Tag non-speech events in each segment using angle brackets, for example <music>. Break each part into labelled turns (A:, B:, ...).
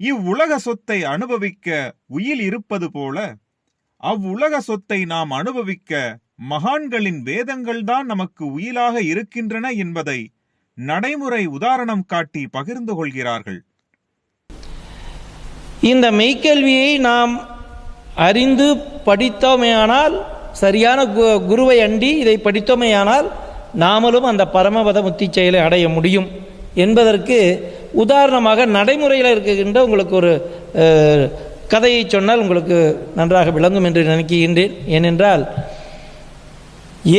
A: இவ்வுலக சொத்தை அனுபவிக்க உயில் இருப்பது போல அவ்வுலக சொத்தை நாம் அனுபவிக்க மகான்களின் வேதங்கள்தான் நமக்கு உயிலாக இருக்கின்றன என்பதை நடைமுறை உதாரணம் காட்டி பகிர்ந்து கொள்கிறார்கள்.
B: இந்த மெய்க்கல்வியை நாம் அறிந்து படித்தோமேயானால் சரியான கு- குருவை அண்டி இதை படித்தோமேயானால் நாமளும் அந்த பரமபத முத்தி செயலை அடைய முடியும் என்பதற்கு உதாரணமாக நடைமுறையில் இருக்கின்ற உங்களுக்கு ஒரு கதையை சொன்னால் உங்களுக்கு நன்றாக விளங்கும் என்று நினைக்கின்றேன். ஏனென்றால்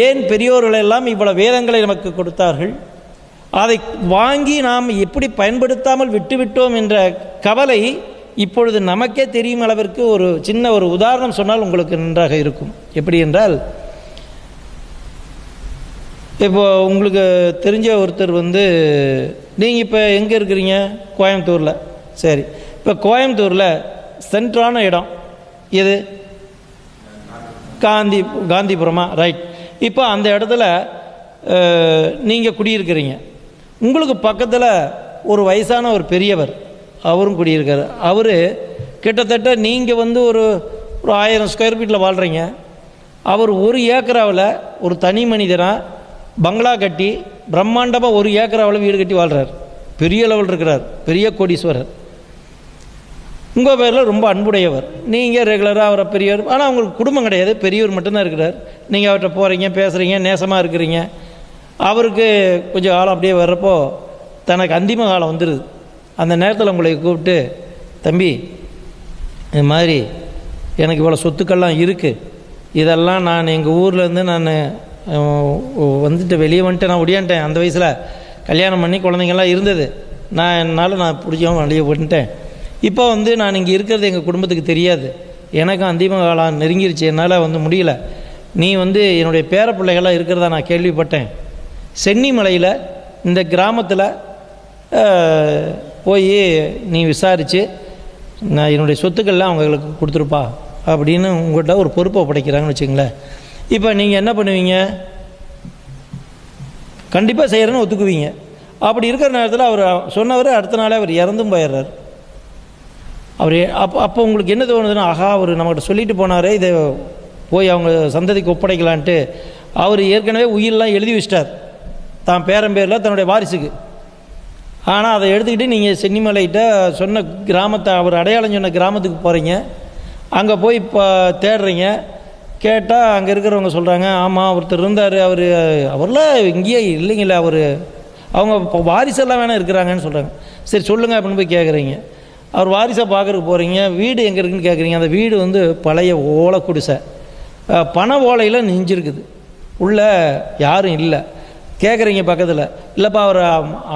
B: ஏன் பெரியோர்களெல்லாம் இவ்வளவு வேதங்களை நமக்கு கொடுத்தார்கள்? அதை வாங்கி நாம் எப்படி பயன்படுத்தாமல் விட்டுவிட்டோம் என்ற கவலை இப்பொழுது நமக்கே தெரியும் அளவிற்கு ஒரு சின்ன ஒரு உதாரணம் சொன்னால் உங்களுக்கு நன்றாக இருக்கும். எப்படி என்றால் இப்போ உங்களுக்கு தெரிஞ்ச ஒருத்தர் வந்து நீங்கள் இப்போ எங்கே இருக்கிறீங்க? கோயம்புத்தூரில். சரி. இப்போ கோயம்புத்தூரில் சென்ட்ரான இடம் எது? காந்தி காந்திபுரமா? ரைட் இப்போ அந்த இடத்துல நீங்கள் குடியிருக்கிறீங்க. உங்களுக்கு பக்கத்தில் ஒரு வயசான ஒரு பெரியவர் அவரும் குடியிருக்காரு. அவர் கிட்டத்தட்ட நீங்கள் வந்து ஒரு ஒரு ஆயிரம் ஸ்கொயர் ஃபீட்டில் வாழ்கிறீங்க அவர் ஒரு ஏக்கராவில் ஒரு தனி மனிதனாக பங்களா கட்டி பிரம்மாண்டமாக ஒரு ஏக்கர் அளவு வீடு கட்டி வாழ்கிறார் பெரிய லெவல் இருக்கிறார். பெரிய கோடீஸ்வரர். உங்கள் பேரில் ரொம்ப அன்புடையவர். நீங்கள் ரெகுலராக அவரை பெரியவர். ஆனால் உங்களுக்கு குடும்பம் கிடையாது. பெரியவர் மட்டும்தான் இருக்கிறார். நீங்கள் அவர்கிட்ட போகிறீங்க பேசுகிறீங்க நேசமாக இருக்கிறீங்க. அவருக்கு கொஞ்சம் காலம் அப்படியே வர்றப்போ தனக்கு அந்திம காலம் வந்துடுது அந்த நேரத்தில் உங்களை கூப்பிட்டு தம்பி இது மாதிரி எனக்கு இவ்வளோ சொத்துக்கள்லாம் இருக்குது இதெல்லாம் நான் எங்கள் ஊர்லேருந்து நான் வந்துட்டு வெளியே வந்துட்டு நான் ஒடியான்ட்டேன். அந்த வயசில் கல்யாணம் பண்ணி குழந்தைங்கள்லாம் இருந்தது. நான் என்னால் நான் பிடிச்சவன் வெளியே போட்டுட்டேன் இப்போ வந்து நான் இங்கே இருக்கிறது எங்கள் குடும்பத்துக்கு தெரியாது. எனக்கும் அந்திம காலம் நெருங்கிருச்சு. என்னால் வந்து முடியல. நீ வந்து என்னுடைய பேர பிள்ளைகள்லாம் இருக்கிறதா நான் கேள்விப்பட்டேன். சென்னிமலையில் இந்த கிராமத்தில் போய் நீ விசாரித்து நான் என்னுடைய சொத்துக்கள்லாம் அவங்களுக்கு கொடுத்துருப்பா அப்படின்னு உங்கள்கிட்ட ஒரு பொறுப்பை படைக்கிறாங்கன்னு வச்சுங்களேன் இப்போ நீங்கள் என்ன பண்ணுவீங்க? கண்டிப்பாக செய்கிறேன்னு ஒத்துக்குவீங்க. அப்படி இருக்கிற நேரத்தில் அவர் சொன்னவர் அடுத்த நாளே அவர் இறந்தும் போயிடுறார். அவர் அப்போ அப்போ உங்களுக்கு என்ன தோணுதுன்னா ஆஹா அவர் நம்மகிட்ட சொல்லிட்டு போனாரே இதை போய் அவங்க சந்ததிக்கு ஒப்படைக்கலான்ட்டு. அவர் ஏற்கனவே உயிரெலாம் எழுதி வச்சிட்டார். தான் பேரன் பேரில் தன்னுடைய வாரிசுக்கு. ஆனால் அதை எடுத்துக்கிட்டு நீங்கள் சென்னிமலைகிட்ட சொன்ன கிராமத்தை அவர் அடையாளம் சொன்ன கிராமத்துக்கு போகிறீங்க அங்கே போய் இப்போ தேடுறீங்க. கேட்டால் அங்கே இருக்கிறவங்க சொல்கிறாங்க ஆமாம் ஒருத்தர் இருந்தார் அவர் அவர்லாம் இங்கேயே இல்லைங்களே அவர் அவங்க இப்போ வாரிசெல்லாம் வேணால் இருக்கிறாங்கன்னு சொல்கிறாங்க சரி சொல்லுங்கள் அப்படின்னு போய் கேட்குறீங்க அவர் வாரிசை பார்க்குறக்கு போகிறீங்க வீடு எங்கே இருக்குன்னு கேட்குறீங்க அந்த வீடு வந்து பழைய ஓலை குடிசை. பண பனை ஓலையில் நெஞ்சிருக்குது. உள்ளே யாரும் இல்லை. கேட்குறீங்க பக்கத்தில். இல்லைப்பா அவர்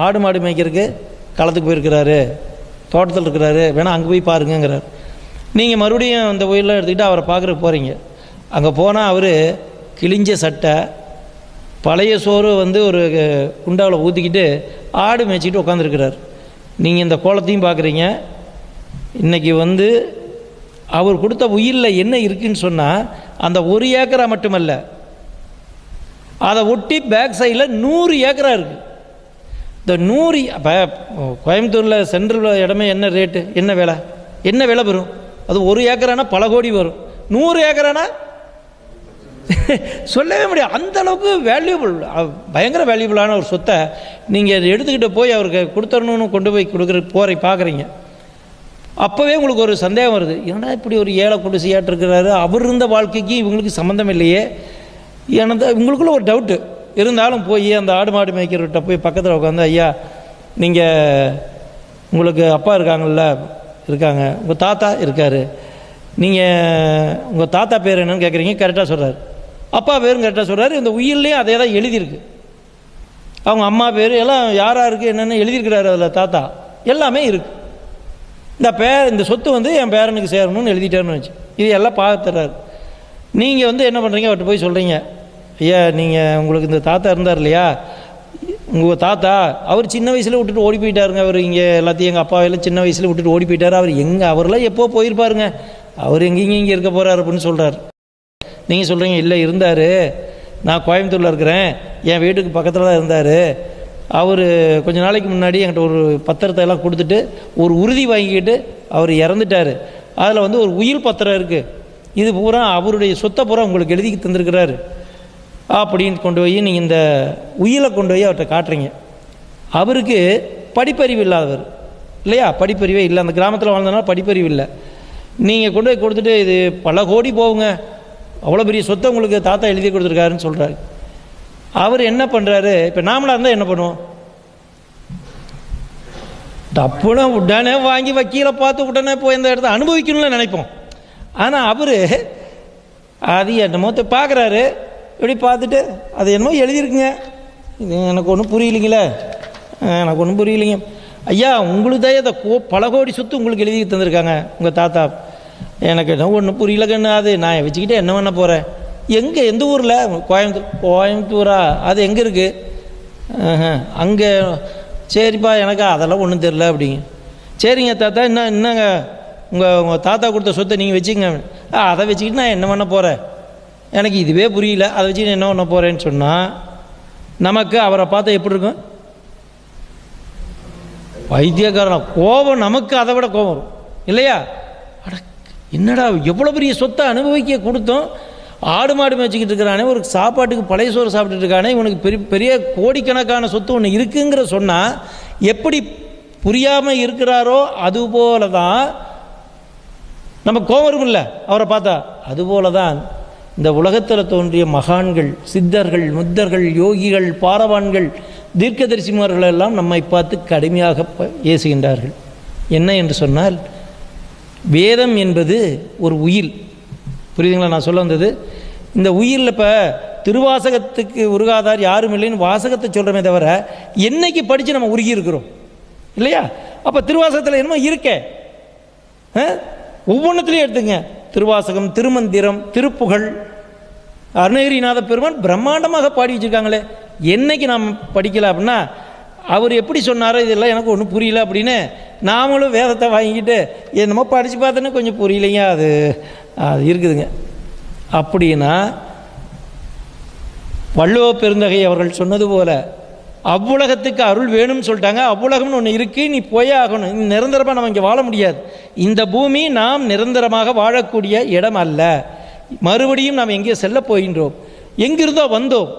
B: ஆடு மாடு மேய்க்கிறதுக்கு களத்துக்கு போயிருக்கிறாரு. தோட்டத்தில் இருக்கிறாரு. வேணால் அங்கே போய் பாருங்கிறார் நீங்கள் மறுபடியும் அந்த உயிரெலாம் எடுத்துக்கிட்டு அவரை பார்க்குறக்கு போகிறீங்க அங்கே போனால் அவர் கிழிஞ்ச சட்டை பழைய சோறு வந்து ஒரு குண்டாவில் ஊற்றிக்கிட்டு ஆடு மேய்ச்சிக்கிட்டு உட்காந்துருக்கிறார் நீங்கள் இந்த கோலத்தையும் பார்க்குறீங்க இன்றைக்கி வந்து அவர் கொடுத்த உயிரில் என்ன இருக்குன்னு சொன்னால் அந்த ஒரு ஏக்கரா மட்டுமல்ல அதை ஒட்டி பேக் சைடில் நூறு ஏக்கரா இருக்குது இந்த நூறு அப்போ கோயம்புத்தூரில் சென்ட்ரல் இடமே என்ன ரேட்டு என்ன விலை? என்ன விலை வரும்? அது ஒரு ஏக்கரானா பல கோடி வரும். நூறு ஏக்கரானா <laughs> சொல்லவே முடியாது. அந்த அளவுக்கு வேல்யூபிள் பயங்கர வேல்யூபிளான ஒரு சொத்தை நீங்கள் எடுத்துக்கிட்டு போய் அவருக்கு கொடுத்துடணும்னு கொண்டு போய் கொடுக்குற போரை பார்க்குறீங்க. அப்போவே உங்களுக்கு ஒரு சந்தேகம் வருது. ஏன்னா இப்படி ஒரு ஏழை குடிசையாட்டு அவர் இருந்த வாழ்க்கைக்கு இவங்களுக்கு சம்மந்தம் இல்லையே. எனது இவங்களுக்குள்ள ஒரு டவுட்டு இருந்தாலும் போய் அந்த ஆடு மாடு மேய்க்கிறவர்கிட்ட போய் பக்கத்தில் உட்காந்து ஐயா நீங்கள் உங்களுக்கு அப்பா இருக்காங்கல்ல இருக்காங்க. உங்கள் தாத்தா இருக்கார். நீங்கள் உங்கள் தாத்தா பேர் என்னன்னு கேட்குறீங்க கரெக்டாக சொல்கிறார் அப்பா பேரும் கரெக்டாக சொல்கிறாரு இந்த உயிர்லேயும் அதே தான் எழுதியிருக்கு. அவங்க அம்மா பேர் எல்லாம் யாராக இருக்குது என்னென்ன எழுதியிருக்கிறாரு அதில் தாத்தா. எல்லாமே இருக்குது இந்த பேர் இந்த சொத்து வந்து என் பேரனுக்கு சேரணும்னு எழுதிட்டேன்னு வச்சு. இது எல்லாம் பார்த்துறாரு நீங்கள் வந்து என்ன பண்ணுறீங்க அவர்கிட்ட போய் சொல்கிறீங்க ஐயா நீங்கள் உங்களுக்கு இந்த தாத்தா இருந்தார் இல்லையா? உங்கள் தாத்தா அவர் சின்ன வயசில் விட்டுட்டு ஓடி போயிட்டாருங்க அவர் இங்கே. எல்லாத்தையும் எங்கள் அப்பாவெல்லாம் சின்ன வயசில் விட்டுட்டு ஓடி போயிட்டார். அவர் எங்கே அவரெல்லாம் எப்போ போயிருப்பாருங்க? அவர் எங்கேயும் இங்கே இருக்க போகிறாரு அப்படின்னு சொல்கிறார் நீங்கள் சொல்கிறீங்க இல்லை இருந்தார். நான் கோயம்புத்தூரில் இருக்கிறேன். என் வீட்டுக்கு பக்கத்தில் தான் இருந்தார். அவர் கொஞ்ச நாளைக்கு முன்னாடி என்கிட்ட ஒரு பத்திரத்தை எல்லாம் கொடுத்துட்டு ஒரு உறுதி வாங்கிக்கிட்டு அவர் இறந்துட்டார். அதில் வந்து ஒரு உயிர் பத்திரம் இருக்குது இது பூரா அவருடைய சொத்தை பூரா உங்களுக்கு எழுதி தந்திருக்கிறாரு. அப்படின்னு கொண்டு போய் நீங்கள் இந்த உயிலை கொண்டு போய் அவர்கிட்ட காட்டுறீங்க. அவருக்கு படிப்பறிவு இல்லாதவர். இல்லையா? படிப்பறிவே இல்லை. அந்த கிராமத்தில் வாழ்ந்தனால படிப்பறிவு இல்லை. நீங்கள் கொண்டு போய் கொடுத்துட்டு இது பல கோடி போகுங்க. அவ்வளோ பெரிய சொத்தை உங்களுக்கு தாத்தா எழுதி கொடுத்துருக்காருன்னு சொல்கிறாரு அவர் என்ன பண்ணுறாரு இப்போ நாமளாக இருந்தால் என்ன பண்ணுவோம்? டப்புனா உடனே வாங்கி வக்கீலை பார்த்து உடனே போய் இந்த இடத்த அனுபவிக்கணும்னு நினைப்போம். ஆனால் அவர் அது என்னமோ பார்க்குறாரு இப்படி பார்த்துட்டு அது என்னமோ எழுதியிருக்குங்க. இது எனக்கு ஒன்றும் புரியலைங்களே. எனக்கு ஒன்றும் புரியலைங்க. ஐயா உங்களுக்கு தான் இதை கோ பல கோடி சொத்து உங்களுக்கு எழுதி தந்திருக்காங்க உங்கள் தாத்தா. எனக்கு என்ன ஒன்றும் கண்ணு அது நான் வச்சுக்கிட்டு என்ன பண்ண போகிறேன் எங்கே எந்த ஊரில்? கோயம்புத்தூர் கோயம்புத்தூரா? அது எங்கே இருக்குது அங்கே. சரிப்பா எனக்கு அதெல்லாம் ஒன்றும் தெரில அப்படிங்க. சரிங்க தாத்தா என்ன என்னங்க? உங்கள் உங்கள் தாத்தா கொடுத்த சொத்தை நீங்கள் வச்சுங்க "ஆ, அதை வச்சுக்கிட்டு நான் என்ன பண்ண போகிறேன் எனக்கு இதுவே புரியல. அதை வச்சு நான் என்ன பண்ண போகிறேன்னு சொன்னால் நமக்கு அவரை பார்த்தா எப்படி இருக்கும்? வைத்தியக்காரன் கோபம் நமக்கு அதை விட கோபம் இல்லையா? என்னடா எவ்வளோ பெரிய சொத்தை அனுபவிக்க கொடுத்தோம்? ஆடு மாடு மேய்ச்சிக்கிட்டு இருக்கிறானே ஒரு சாப்பாட்டுக்கு பழைய சோறு சாப்பிட்டுட்டு இருக்கானே இவனுக்கு பெரிய பெரிய கோடிக்கணக்கான சொத்து ஒன்று இருக்குங்கிற சொன்னால் எப்படி புரியாமல் இருக்கிறாரோ அதுபோல தான் நம்ம கோபம் இருக்கும்ல அவரை பார்த்தா. அதுபோல தான் இந்த உலகத்தில் தோன்றிய மகான்கள் சித்தர்கள் முத்தர்கள் யோகிகள் பாரவான்கள் தீர்க்கதரிசிமார்கள் எல்லாம் நம்மை பார்த்து கடுமையாக ப- ஏசுகின்றார்கள். என்ன என்று சொன்னால் வேதம் என்பது ஒரு உயில். புரியுதுங்களா? நான் சொல்ல வந்தது. இந்த உயிரில் இப்போ திருவாசகத்துக்கு உருகாதார் யாரும் இல்லைன்னு வாசகத்தை சொல்கிறோமே தவிர என்னைக்கு படித்து நம்ம உருகி இருக்கிறோம்? இல்லையா? அப்போ திருவாசகத்தில் என்னமோ இருக்கே. ஒவ்வொன்றத்துலையும் எடுத்துங்க. திருவாசகம் திருமந்திரம் திருப்புகழ். அருணகிரிநாத பெருமான் பிரம்மாண்டமாக பாடி வச்சுருக்காங்களே. என்னைக்கு நாம் படிக்கல அப்படின்னா அவர் எப்படி சொன்னாரோ இதெல்லாம் எனக்கு ஒன்றும் புரியல அப்படின்னு நாமளும் வேதத்தை வாங்கிக்கிட்டு என்னமோ படித்து பார்த்தோன்னா கொஞ்சம் புரியலைங்க அது அது இருக்குதுங்க. அப்படின்னா வள்ளுவ பெருந்தகை அவர்கள் சொன்னது போல அவ்வுலகத்துக்கு அருள் வேணும்னு சொல்லிட்டாங்க. அவ்வுலகம்னு ஒன்று இருக்குது நீ போயே ஆகணும். நிரந்தரமாக நம்ம இங்கே வாழ முடியாது. இந்த பூமி நாம் நிரந்தரமாக வாழக்கூடிய இடம் அல்ல. மறுபடியும் நாம் எங்கேயோ செல்ல போகின்றோம். எங்கிருந்தோ வந்தோம்.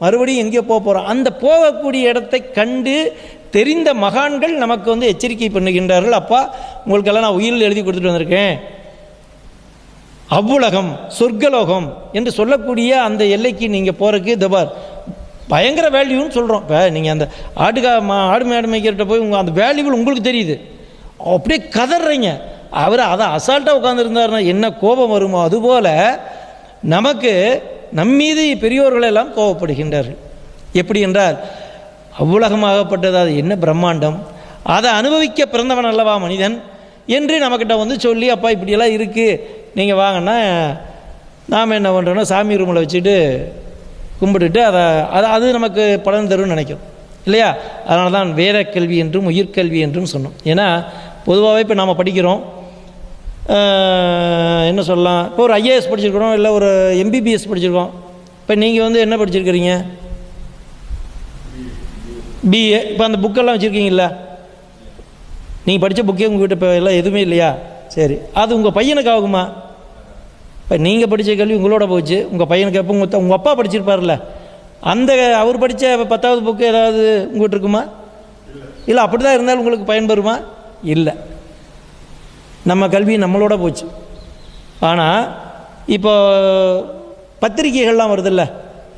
B: மறுபடியும் எங்கேயோ போக போகிறோம் அந்த போகக்கூடிய இடத்தை கண்டு தெரிந்த மகான்கள் நமக்கு வந்து எச்சரிக்கை பண்ணுகின்றார்கள். அப்பா உங்களுக்கெல்லாம் நான் உயிரில் எழுதி கொடுத்துட்டு வந்திருக்கேன். அவ்வுலகம் சொர்க்கலோகம் என்று சொல்லக்கூடிய அந்த எல்லைக்கு நீங்கள் போகிறதுக்கு தபார் பயங்கர வேல்யூன்னு சொல்கிறோம் இப்போ நீங்கள் அந்த ஆடுகா மா ஆடு மேடு மேய்க்கிறட்ட போய் உங்கள் அந்த வேல்யூபிள் உங்களுக்கு தெரியுது. அப்படியே கதறீங்க. அவர் அதை அசால்ட்டாக உட்காந்துருந்தாருன்னா என்ன கோபம் வருமோ? அதுபோல் நமக்கு நம்மீது பெரியோர்களெல்லாம் கோபப்படுகின்றார்கள். எப்படி என்றால் அவ்வுலகமாகப்பட்டது. அது என்ன பிரம்மாண்டம்? அதை அனுபவிக்க பிறந்தவன் அல்லவா மனிதன்? என்று நம்மக்கிட்ட வந்து சொல்லி அப்பா இப்படியெல்லாம் இருக்குது நீங்கள் வாங்கன்னா நாம் என்ன பண்ணுறோன்னா சாமி ரூமில் வச்சுட்டு கும்பிட்டுட்டு அதை அது அது நமக்கு பலன் தரும்னு நினைக்கிறோம் இல்லையா? அதனால தான் வேத கல்வி என்றும் உயிர்கல்வி என்றும் சொன்னோம். ஏன்னா பொதுவாகவே இப்போ நாம் படிக்கிறோம். என்ன சொல்லலாம்? இப்போ ஒரு ஐஏஎஸ் படிச்சிருக்கிறோம் இல்லை ஒரு எம்பிபிஎஸ் படிச்சிருக்கோம். இப்போ நீங்கள் வந்து என்ன படிச்சிருக்கிறீங்க? பிஏ இப்போ அந்த புக்கெல்லாம் வச்சுருக்கீங்களா நீங்கள் படித்த புக்கே உங்ககிட்ட இப்போ எல்லாம் எதுவுமே இல்லையா? சரி. அது உங்கள் பையனுக்கு ஆகுமா? இப்போ நீங்கள் படித்த கல்வி உங்களோட போச்சு. உங்கள் பையனுக்கு எப்போ உங்கள் உங்கள் அப்பா படிச்சிருப்பார்ல அந்த அவர் படித்த பத்தாவது புக்கு ஏதாவது உங்கள்கிட்ட இருக்குமா? இல்லை அப்படி தான் இருந்தாலும் உங்களுக்கு பயன்பெறுமா இல்லை. நம்ம கல்வி நம்மளோட போச்சு. ஆனால் இப்போ பத்திரிகைகள்லாம் வருதில்ல?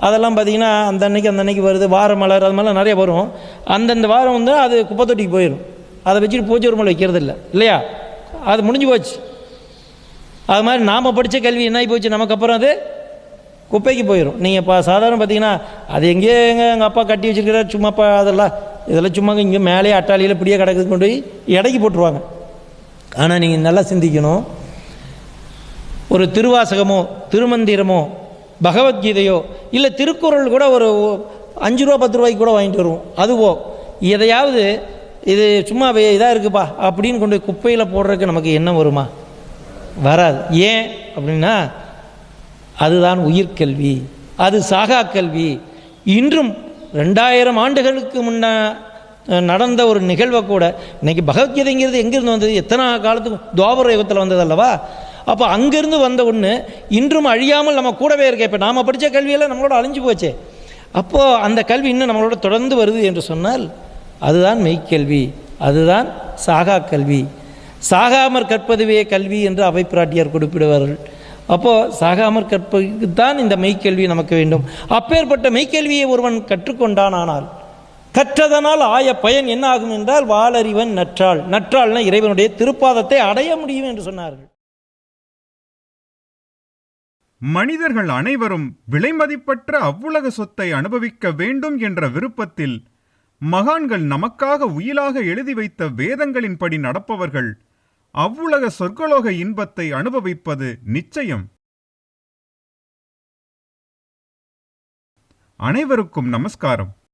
B: அதெல்லாம் பார்த்தீங்கன்னா அந்த அன்னைக்கு அந்த அன்னைக்கு வருது. வார மலர் அது மாதிரிலாம் நிறைய வரும். அந்தந்த வாரம் வந்து அது குப்பை தொட்டிக்கு போயிடும். அதை வச்சுட்டு பூஜை ரூமில் வைக்கிறது இல்லை. இல்லையா? அது முடிஞ்சு போச்சு. அது மாதிரி நாம் படித்த கல்வி என்ன ஆகி போச்சு? நமக்கு அப்புறம் அது குப்பைக்கு போயிடும் நீங்கள் இப்போ சாதாரண பார்த்தீங்கன்னா அது எங்கேயோ எங்கள் எங்கள் அப்பா கட்டி வச்சுருக்கிறார். சும்மா அப்பா அதெல்லாம் இதெல்லாம் சும்மா இங்கே மேலே அட்டாளியில் இப்படியே கிடக்குது கொண்டு போய் இடைக்கு போட்டுருவாங்க. ஆனால் நீங்கள் நல்லா சிந்திக்கணும். ஒரு திருவாசகமோ திருமந்திரமோ பகவத்கீதையோ இல்லை திருக்குறள் கூட ஒரு அஞ்சு ரூபா பத்து ரூபாய்க்கு கூட வாங்கிட்டு வருவோம். அதுவோ எதையாவது இது சும்மா இதாக இருக்குப்பா அப்படின்னு கொண்டு போய் குப்பையில் போடுறதுக்கு நமக்கு என்ன வருமா? வராது. ஏன் அப்படின்னா அதுதான் உயிர்கல்வி அது சாகா கல்வி. இன்றும் ரெண்டாயிரம் ஆண்டுகளுக்கு முன்ன நடந்த ஒரு நிகழ்வை கூட இன்றைக்கி பகவத்கீதைங்கிறது எங்கேருந்து வந்தது? எத்தனை காலத்துக்கும் துவாபர யுகத்தில் வந்தது அல்லவா? அப்போ அங்கேருந்து வந்த ஒன்று இன்றும் அழியாமல் நம்ம கூடவே இருக்க. இப்போ நாம் படித்த கல்வியெல்லாம் நம்மளோட அழிஞ்சு போச்சே. அப்போது அந்த கல்வி இன்னும் நம்மளோட தொடர்ந்து வருது என்று சொன்னால் அதுதான் மெய்க்கல்வி அதுதான் சாகா கல்வி. சாகாமற் கற்பதுவே கல்வி என்று அவை பிராட்டியார் குறிப்பிடுவார்கள். அப்போது சாகாமற் கற்பதுக்கு தான் இந்த மெய்க்கல்வி நமக்கு வேண்டும். அப்பேற்பட்ட மெய்க்கல்வியை ஒருவன் கற்றுக்கொண்டான் ஆனால் கற்றதனால் ஆய பயன் என்ன ஆகும் என்றால் வாளறிவன் நற்றாள். நற்றாள்னா இறைவனுடைய திருப்பாதத்தை அடைய முடியும் என்று சொன்னார்கள்.
A: மனிதர்கள் அனைவரும் விலைமதிப்பற்ற அவ்வுலக சொத்தை அனுபவிக்க வேண்டும் என்ற விருப்பத்தில் மகான்கள் நமக்காக உயிலாக எழுதி வைத்த வேதங்களின்படி நடப்பவர்கள் அவ்வுலக சொர்க்கலோக இன்பத்தை அனுபவிப்பது நிச்சயம். அனைவருக்கும் நமஸ்காரம்.